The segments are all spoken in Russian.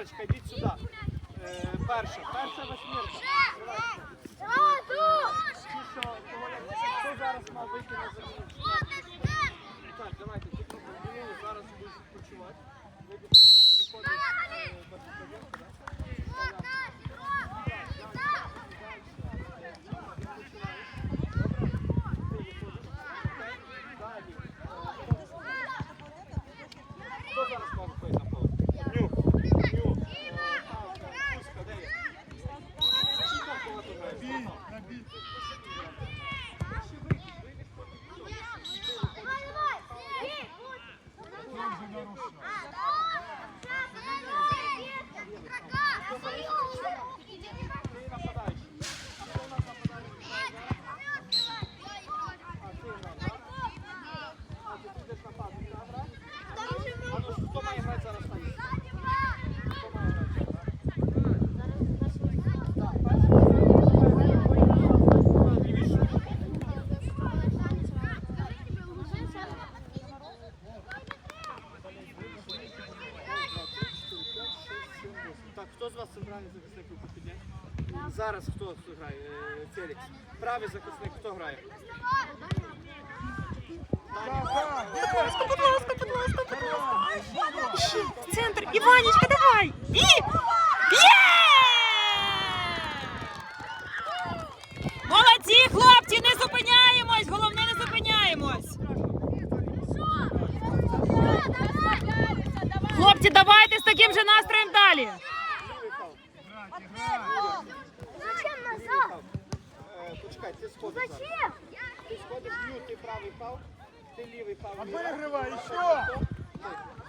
восьмерочка, йдіть таким же настроєм далі. Лівий хав. Зачем назад? Е, Почекай, ти сходиш зараз. Зачем? Ти сходиш, ю, ти правий хав, ти лівий хав. А ліва. выигрывай еще!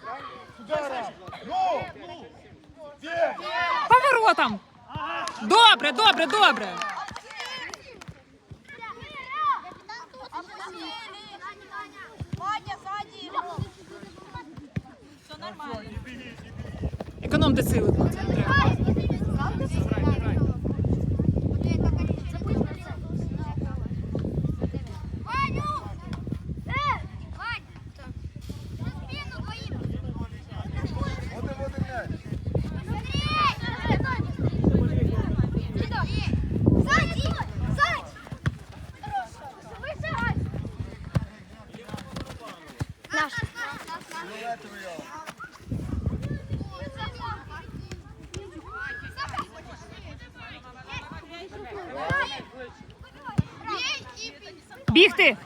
Правильно? Сюда! Ну! Где? Поворотом. Добре, добре, добре. Ваня, сзади. Не беги, не беги. Економте сили, хлопці. не треба. Вот и вот и мяч. Ну это ее. Бігти!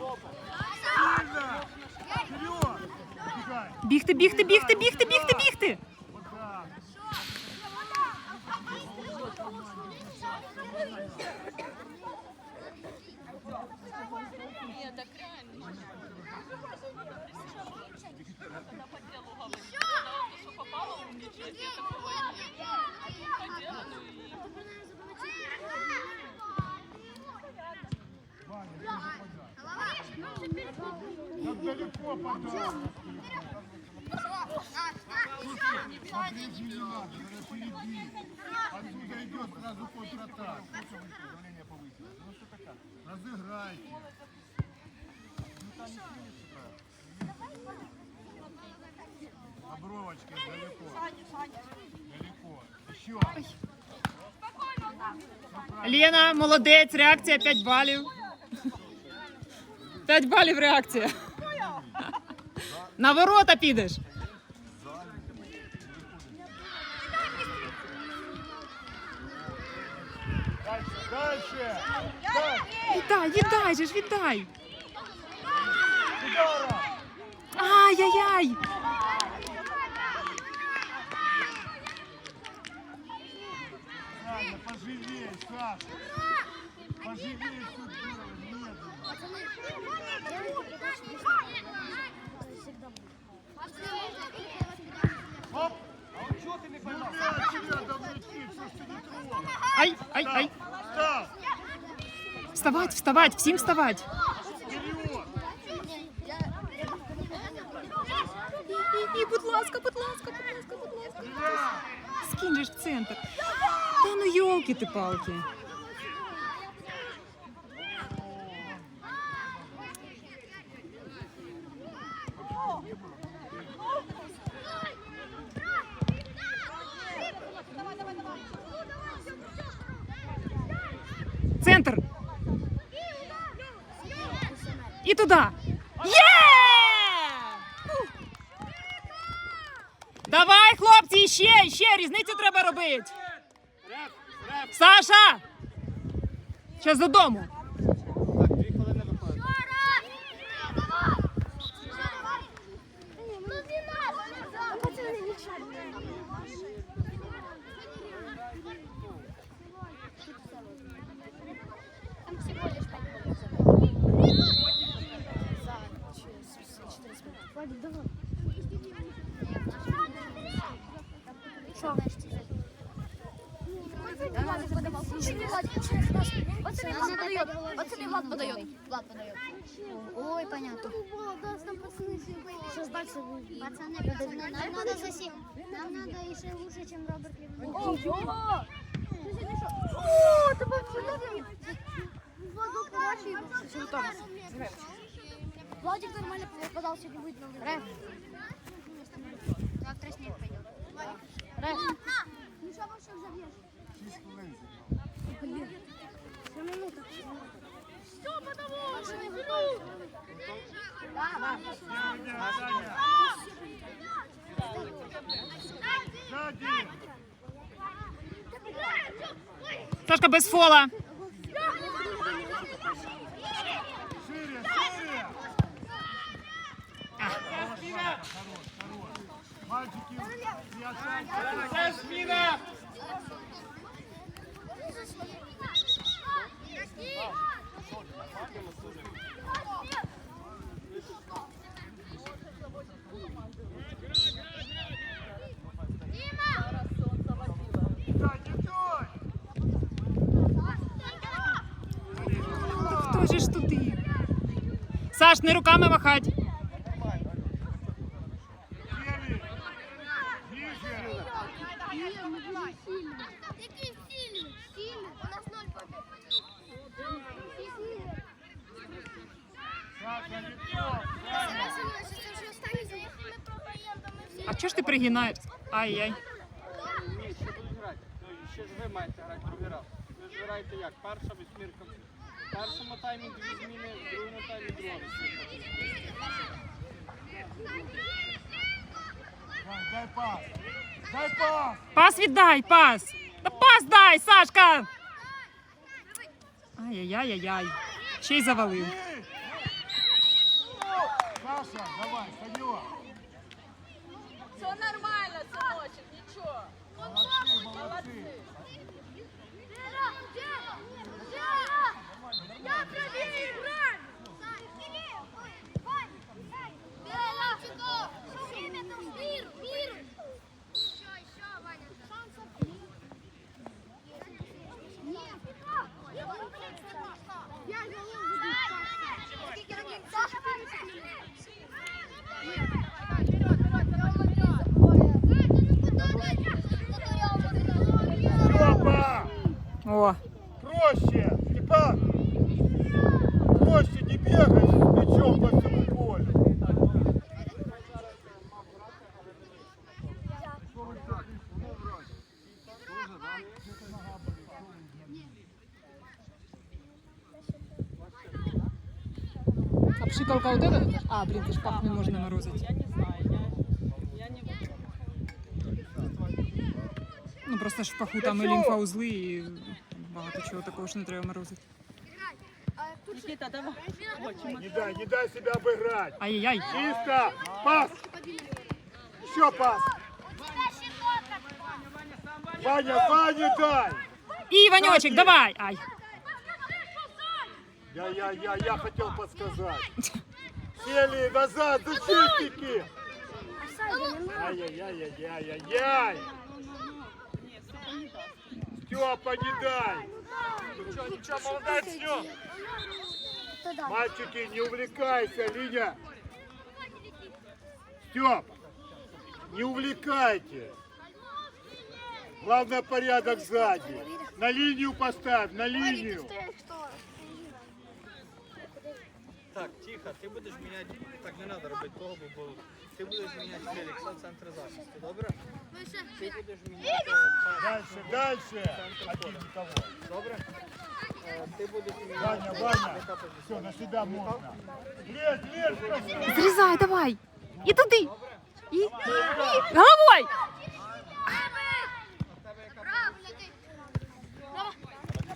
Разыграйте. Ну там не снимется, правильно? Обровочка далеко. Далеко. Еще. Лена, молодець, реакція 5 балів. 5 балів реакція. На ворота підеш. Віддай, віддай же ж, віддай. Удара. Ай-яй-яй. Саня, поживей, Саша. Поживей, что делаешь? Медленно. Оп. Чого ти не Ну поймав? мяч рядом летит, что ж ты не трогаешь? Ай, ай, ай. Став. вставать, вставать, всем вставать. И і, будь ласка, будь ласка, будь ласка, будь ласка. Скинь в центр. Да ну елки ты палки. Центр! І туди. Є! Давай, хлопці, ще, ще, різницю треба робити. Саша! Ще додому. Пацаны, Влад подает. Пацаны, Влад подает. Влад подает. Ой, понятно. Сейчас дальше будет. Пацаны, пацаны, нам надо засесть. Нам надо еще лучше, чем Роберт Левандовский. О, это Владик нормально попадал, сегодня будет новый. Рэп. Завтра снег пойдет. Рэп. Ну что, вообще взовьешь? Шість хвилин. Две минуты. Все, потому Сзади! Сашка без фола. Шире, шире! Хорош, хорош, хорош. Мальчики, той! Хто же ж туди? Саш, не руками махать. Пригинаєш? Ай-яй. Ще ж ви маєте грати другий. Ви ж граєте як? Перша восьмірка. В першому таймі дві зміни, в другому таймі друга. Дай, пас! Дай пас! Пас віддай, пас. Та пас дай, Сашка. Ай-яй-яй-яй-яй. Ще й завалив. Саша, давай, стадион! Все нормально, сыночек, ничего. Молодцы, молодцы! Я правее играю! Мир, мир! Еще, еще, Ваня. Нет. Я Саша, Степа! О, Проще! Степан! Проще не бегай с мячом по всему полю! Что вы так? Ну, вроде а пшикалка вот эта? А, блин, ты ж пах не можна морозить. Я не знаю, я, я не Ну просто ж в паху там і лімфоузли, і багато чого такого ж не треба морозити. Никита, давай. Очень Не дай, не дай себя обыграть! Ай-яй-яй. Чисто! Пас! Еще пас! Ваня, Ваня дай! І Іваньочек, давай! Ай. Я, я, я, я хотел подсказать. Сели назад, защитники! Ай-яй-яй-яй-яй-яй! Степа, не дай! Ничего, ничего, молодец, все! Мальчики, не увлекайся, Линя! Степ, не увлекайте! Главное порядок сзади. На линию поставь, на линию. Так, тихо, ти будеш міняти, так не треба робити того, бо бо ти будеш міняти Фелікса в центр захисту, добре? Ти будеш міняти пас Дальше, дальше. в центр Один поля. никого. Добре? Е, Ти будеш Ваня, Ваня, все, на себя можно. Лезь, лезь, красавчик. Зрізай, давай. І туди. І, і, і. Головой.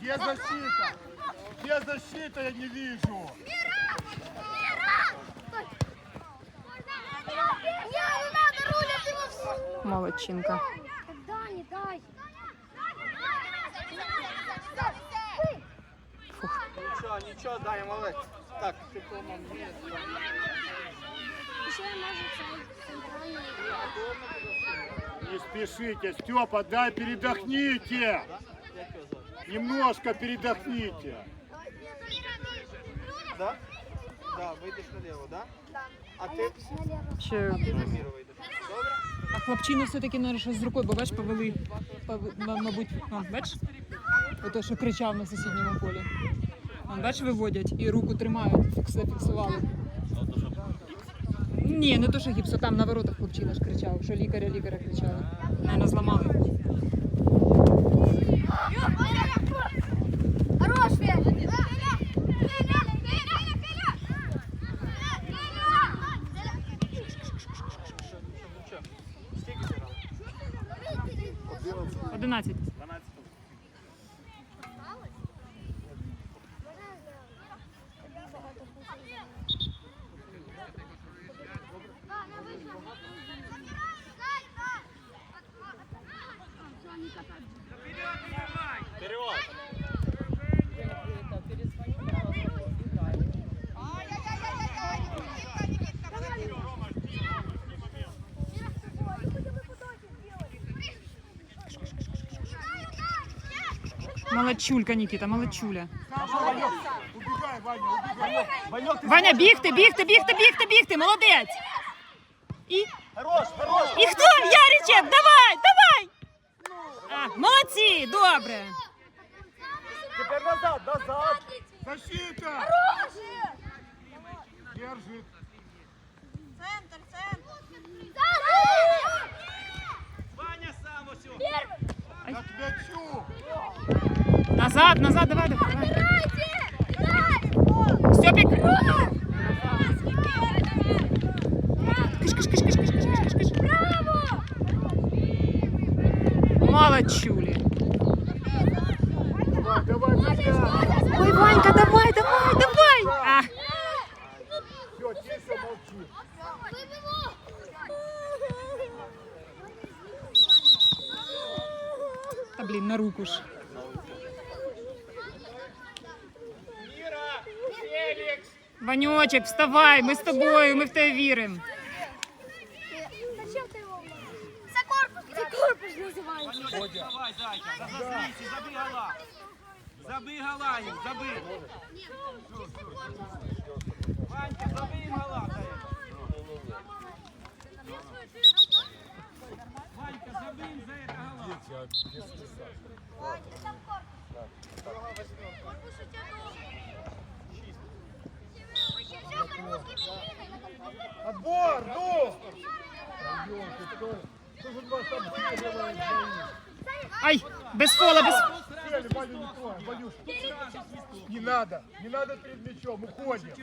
Где защита? Где защита, я не вижу. Молодчинка. Дай, не дай. Нічого, нічого, дай, молодець. Так, ти помам. Ще може цей центральний. Не спешите, Степа, дай передохните. Немножко передохните. Да? Да, вийдеш наліво, да? А ти. Добре? А хлопчину все-таки наверное, щось з рукою, бо бач, повели, пов- ма- мабуть, а, бач? Ото, що кричав на сусідньому полі. Вон, бач, виводять і руку тримають, фікс- зафіксували. Ні, не то, що гіпсо, там на воротах хлопчина ж кричав, що лікаря, лікаря кричали. Наверно, зламали. Молодчулька, Нікіта, молодчуля. Убегай, Ваня, убегай. Ваня, бігти, бігти, бігти, бігти, бігти, молодець. І, Хорош, хорош! і хто? Яричек, давай, давай. А, молодці, добре. Тепер назад, назад! Защита! Держит. Назад, назад, давай, давай. Степик. Синочек, вставай, ми з тобою, ми в тебе віримо. Зачем ти його? За корпус! За корпус називається. Вставай, зайка, зазвичай, забігала. Забігала їм, забігала. Ванька, забігала. Ванька, забігала. Ванька, там корпус. Отбор, ну! Ай, без фола, без... Не надо, не надо перед мячом, уходим.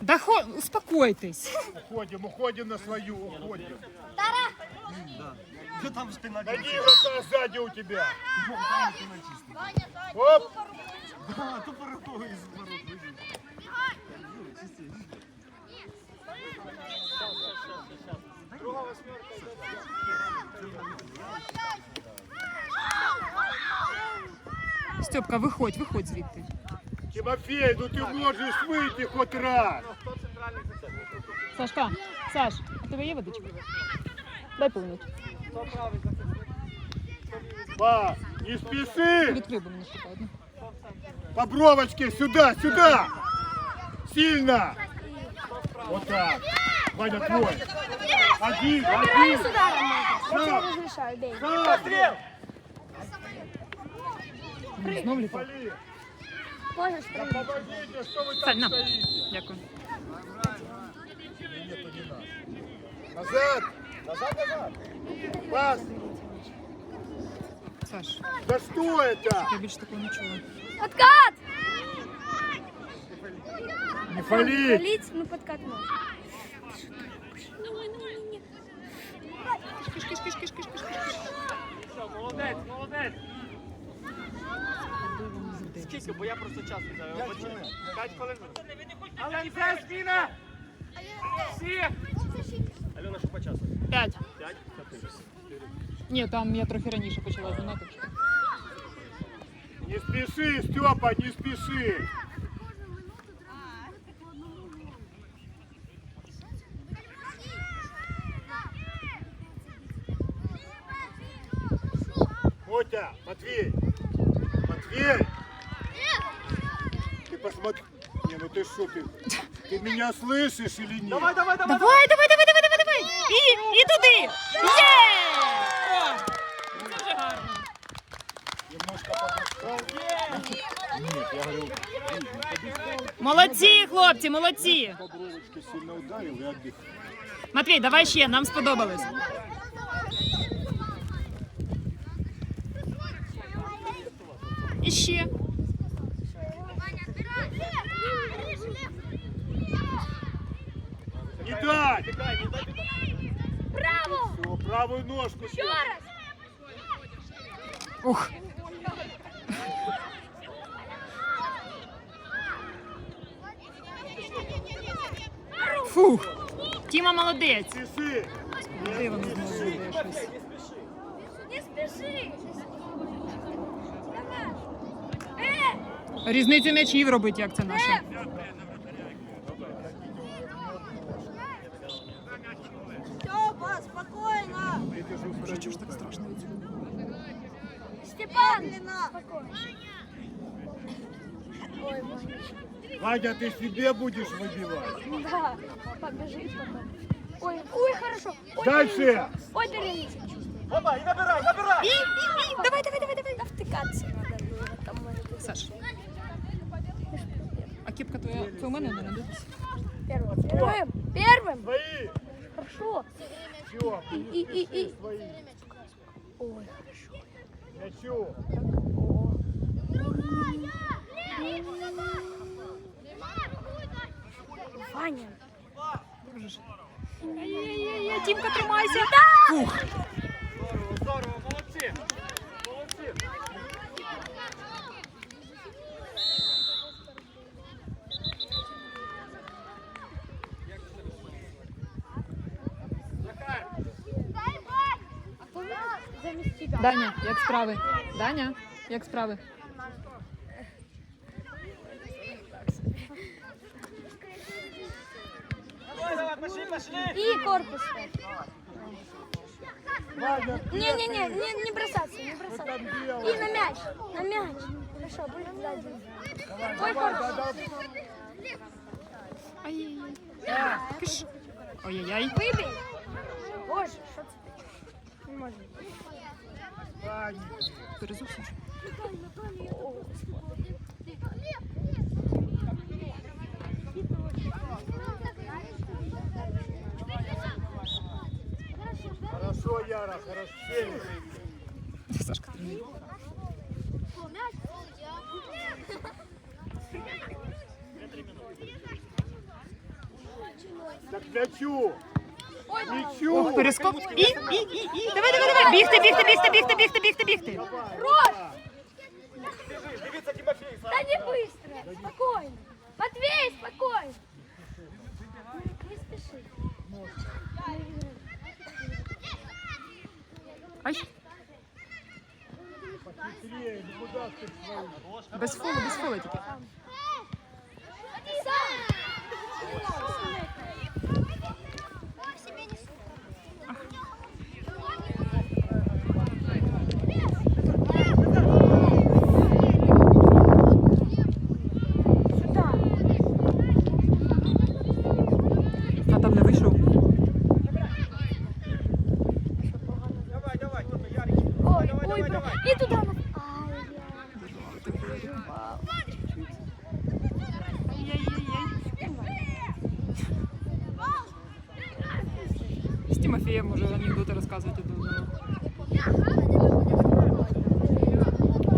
Да хо... успокойтесь. Уходим, уходим на свою, уходим. Що там спина игрока сзади у тебя. Оп! Тупо рукою із ворот вибіг. Друга восьмерка йде. Степка, виходь, виходь звідти. Тимофей, ну ты можешь выйти хоть раз. Хто центральний захисник? Сашка, Саш, у тебе є водичка? Дай повнуть. Хто правий захисник? Ба, не спеши. Відкрий, бо мені шукає. ну. По бровочке, сюда, сюда. Сильно. Вот так. Ваня, твой. Один, один. Сам, разрешаю, бей. Ну, літав. Вали. Можешь Да помогите, что вы Сань, на. там стоите? Дякую. Назад. Назад, назад. Пас. Саш, Да что это? я більше такого не чула. Подкат! Не фали! Валить, ну подкат можно. Все, молодець, молодець. Скільки, бо я просто час не знаю. П'ять хвилин. Але це зміна! Всі! Альона, що по часу? П'ять. П'ять? Ні, там я трохи раніше почала знімати. Не спеши, Степа, не спеши! Меня слышишь или нет? Давай, давай, давай! Давай, давай, давай, давай, давай, давай! І, і туди! Є! Дуже гарно. Немножко попускал. Нет, я говорю, Молодці, хлопці, молодці! по бровочке сильно ударил и отдых. Матвій, давай ще, нам сподобалось. І ще. Правую ножку. Еще раз! Ух. Фух. Тіма молодець. Спеши. Куди воно знову щось? Не спеши! Різницю м'ячів робить, як це наше. Ой, Ваня. Вадя, ты себе будешь выбивать. Да, побежит потом. Ой, ой, хорошо. Ой, Дальше. Ой, Даринича. Опа, і набирай, набирай! И, и, и. Давай, давай, давай, давай. Втыкаться надо. Там может быть. Саш. А кепка твоя, мене не дивись. Первым, первым, первым. Свои. Хорошо. Все, И, и, и. свои. Ой, хорошо. Мячу. Ваня. Ай-яй-яй, Тімка, тримайся. Фух. Здорово, здорово, молодці! Молодці! Захар, Замість тебя. Даня, як справи? Даня, як справи? Пошли, пошли! И корпус. Не, не бросаться, не что бросаться. там делаешь? И на мяч, на мяч. Хорошо, будет сзади. Ой, корпус. Ой-яй-яй. Выбей. Боже, что ты? Не может. Ваня. Перезувся. Хорошо, Яра, хорошо. Сели. Сашка, тримай. Так мячу. Мячу. Ох, перескок. І, і, і, і. Давай, давай, давай. Бігти, бігти, бігти, бігти, бігти, бігти, бігти. Дивіться, Тимофій, Да не быстро. Спокойно. Матвей, спокойно. Без фолу, без фолу тільки. Анекдоти розказувати до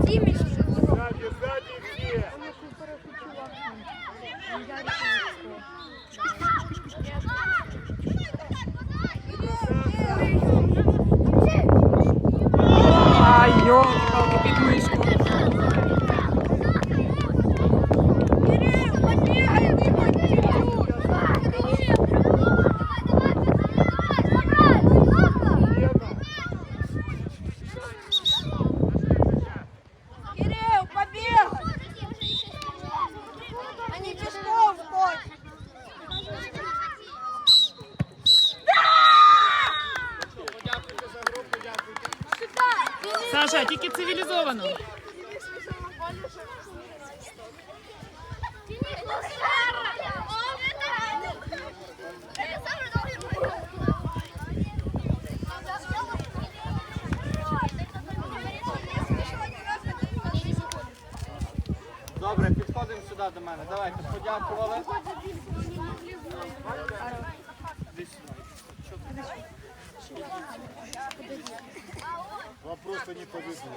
Тимич. Саша, тільки цивілізовано. Добре, підходимо сюди до мене. Давайте, подякували. Не повезло.